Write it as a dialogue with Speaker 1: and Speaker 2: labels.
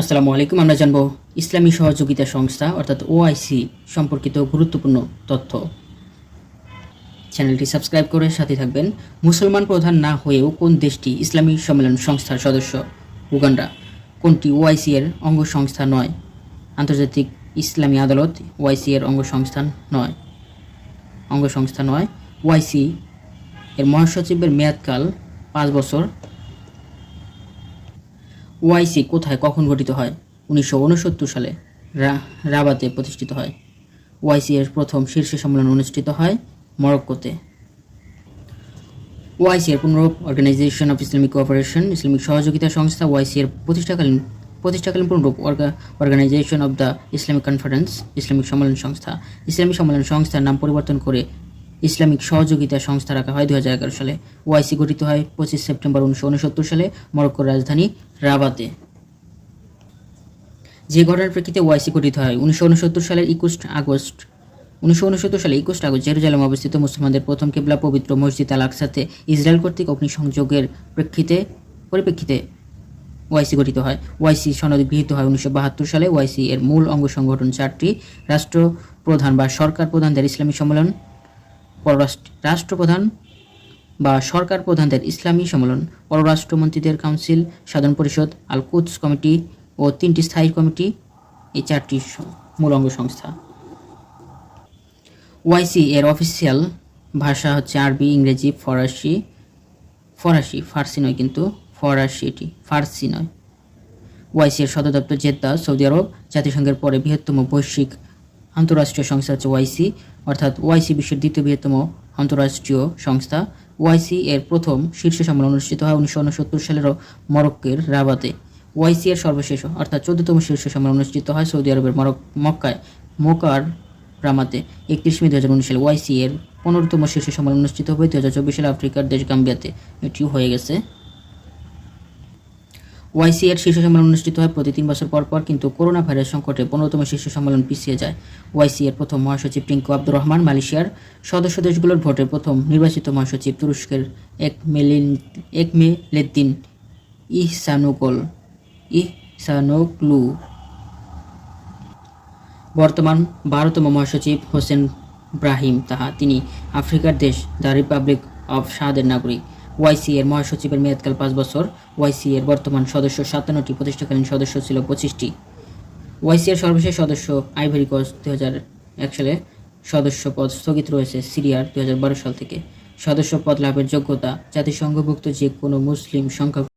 Speaker 1: আসসালামু আলাইকুম, আমরা জানব ইসলামী সহযোগিতা সংস্থা, অর্থাৎ ওআইসি সম্পর্কিত গুরুত্বপূর্ণ তথ্য। চ্যানেলটি সাবস্ক্রাইব করে সাথে থাকবেন। মুসলমান প্রধান না হয়েও কোন দেশটি ইসলামী সম্মেলন সংস্থার সদস্য? উগান্ডা। কোনটি ওআইসি এর অঙ্গ সংস্থা নয়? আন্তর্জাতিক ইসলামী আদালত ওআইসি এর অঙ্গ সংস্থা নয়। অঙ্গ সংস্থা নয়। ওআইসি এর মহাসচিবের মেয়াদকাল পাঁচ বছর। ওআইসি কোথায় কখন গঠিত হয়? উনিশশো উনসত্তর সালে রাবাতে প্রতিষ্ঠিত হয়। ওআইসি এর প্রথম শীর্ষ সম্মেলন অনুষ্ঠিত হয় মরক্কোতে। ওআইসি এর পুনরূপ organisation of Islamic cooperation Islamic সহযোগিতা সংস্থা ওআইসি এর প্রতিষ্ঠাকালীন প্রতিষ্ঠাকালীন পুনরূপ organisation of the Islamic conference Islamic সম্মেলন সংস্থা ইসলামিক সম্মেলন সংস্থার নাম পরিবর্তন করে ইসলামিক সহযোগিতা সংস্থা রাখা হয় দু হাজার এগারো সালে। ওয়াইসি গঠিত হয় পঁচিশ সেপ্টেম্বর উনিশশো উনসত্তর সালে মরক্কোর রাজধানী রাবাতে। যে ঘটনার প্রেক্ষিতে ওয়াইসি গঠিত হয় উনিশশো উনসত্তর সালের একুশ আগস্ট। উনিশশো উনসত্তর সালে একুশ আগস্ট জেরুজালেম অবস্থিত মুসলমানদের প্রথম কেবলা পবিত্র মসজিদ আল আকসাতে ইসরায়েল কর্তৃক অগ্নিসংযোগের প্রেক্ষিতে, পরিপ্রেক্ষিতে ওয়াইসি গঠিত হয়। ওয়াইসি সনদ গৃহীত হয় উনিশশো বাহাত্তর সালে। ওয়াইসি এর মূল অঙ্গ সংগঠন চারটি, রাষ্ট্রপ্রধান বা সরকার প্রধানদের ইসলামী সম্মেলন। পররাষ্ট্র রাষ্ট্রপ্রধান বা সরকার প্রধানদের ইসলামী সম্মেলন, পররাষ্ট্রমন্ত্রীদের কাউন্সিল, সাধারণ পরিষদ আল কুদস কমিটি ও তিনটি স্থায়ী কমিটি, এই চারটি মূল অঙ্গ সংস্থা। ওয়াইসি এর অফিসিয়াল ভাষা হচ্ছে আরবি, ইংরেজি, ফরাসি ফরাসি, ফার্সি নয় কিন্তু ফরাসি এটি, ফার্সি নয়। ওয়াইসি এর সদর দপ্তর জেদ্দা, সৌদি আরব, জাতিসংঘের পরে বৃহত্তম বৈশ্বিক আন্তঃরাষ্ট্রীয় সংস্থা হচ্ছে ওয়াইসি, অর্থাৎ ওয়াইসি বিশ্বের দ্বিতীয় বৃহত্তম আন্তঃরাষ্ট্রীয় সংস্থা। ওয়াইসি এর প্রথম শীর্ষ সম্মেলন অনুষ্ঠিত হয় উনিশশো উনসত্তর সালেরও মরক্কের রাবাতে। ওয়াইসি এর সর্বশেষ, অর্থাৎ চোদ্দতম শীর্ষ সম্মেলন অনুষ্ঠিত হয় সৌদি আরবের মরক মক্কায়, মোকার রামাতে। একত্রিশ মে দু হাজার উনিশ সালে ওয়াইসি এর পনেরোতম শীর্ষ সম্মেলন অনুষ্ঠিত হবে দু হাজার চব্বিশ সালে আফ্রিকার দেশ গাম্বিয়াতে এটিও হয়ে গেছে। ওয়াইসি এর শীর্ষ সম্মেলন অনুষ্ঠিত হয় প্রতি তিন বছর পর পর, কিন্তু করোনা ভাইরাস সংকটে পনেরোতম শীর্ষ সম্মেলন পিছিয়ে যায়। ওয়াইসি এর প্রথম মহাসচিব টিঙ্কু আব্দুর রহমান, মালয়েশিয়ার সদস্য দেশগুলোর ভোটে প্রথম নির্বাচিত মহাসচিব তুরস্কের এক মেলিন এক মে লেদ্দিন ইহসানুকল ইহসানোকলু বর্তমান বারোতম মহাসচিব হোসেন ব্রাহিম তাহা। তিনি আফ্রিকার দেশ দ্য রিপাবলিক অব সাদের নাগরিক। ওয়াইসি এর মহাসচিবের মেয়াদকাল পাঁচ বছর। ওয়াইসি এর বর্তমান সদস্য সাতান্নটি, প্রতিষ্ঠাকালীন সদস্য ছিল পঁচিশটি। ওয়াইসি এর সর্বশেষ সদস্য আইভরি কোস্ট দু এক সালে। সদস্য পদ স্থগিত রয়েছে সিরিয়ার দু হাজার বারো সাল থেকে। সদস্য পদ লাভের যোগ্যতা জাতিসংঘভুক্ত যে কোনো মুসলিম সংখ্যা